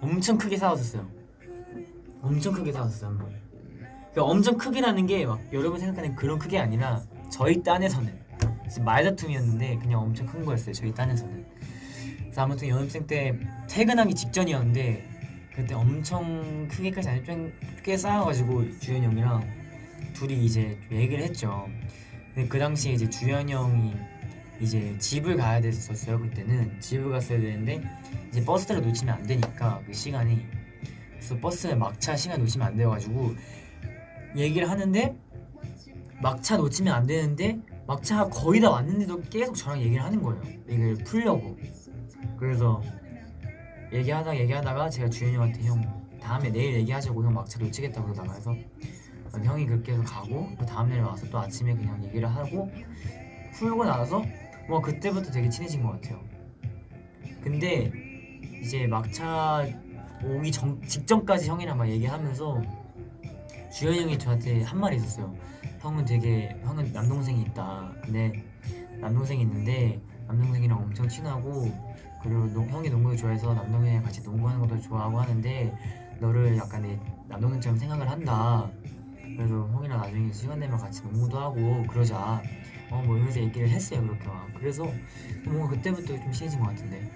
엄청 크게 싸웠었어요. 엄청 크게 싸웠었어요 한 번. 그 엄청 크기라는 게 막 여러분 생각하는 그런 크게 아니라 저희 딴에서는 말다툼이었는데 그냥 엄청 큰 거였어요 저희 딴에서는. 그래서 아무튼 연습생 때 퇴근하기 직전이었는데 그때 엄청 크게까지 아니고 좀꽤 쌓아가지고 주현이 형이랑 둘이 이제 좀 얘기를 했죠. 근데 그 당시에 이제 주현이 형이 이제 집을 가야 됐었어요 그때는 집을 갔어야 되는데 이제 버스를 놓치면 안 되니까 그 시간이. 그래서 버스 막차 시간 놓치면 안 돼가지고 얘기를 하는데 막차 놓치면 안 되는데 막차가 거의 다 왔는데도 계속 저랑 얘기를 하는 거예요. 얘기를 풀려고. 그래서 얘기하다가 얘기하다가 제가 주현이 형한테 형 다음에 내일 얘기하자고 형 막차 놓치겠다 그러다가 해서 형이 그렇게 해서 가고 그 다음날 와서 또 아침에 그냥 얘기를 하고 풀고 나서 뭐 그때부터 되게 친해진 것 같아요. 근데 이제 막차 오기 전, 직전까지 형이랑 막 얘기하면서 주현이 형이 저한테 한 말이 있었어요 형은 되게 형은 남동생이 있다. 근데 남동생이 있는데 남동생이랑 엄청 친하고 그리고 농- 형이 농구를 좋아해서 남동생이랑 같이 농구하는 것도 좋아하고 하는데 너를 약간 내 남동생처럼 생각을 한다. 그래서 형이랑 나중에 시간 되면 같이 농구도 하고 그러자. 어뭐 이러면서 얘기를 했어요 그렇게 막. 그래서 뭔가 그때부터 좀 친해진 것 같은데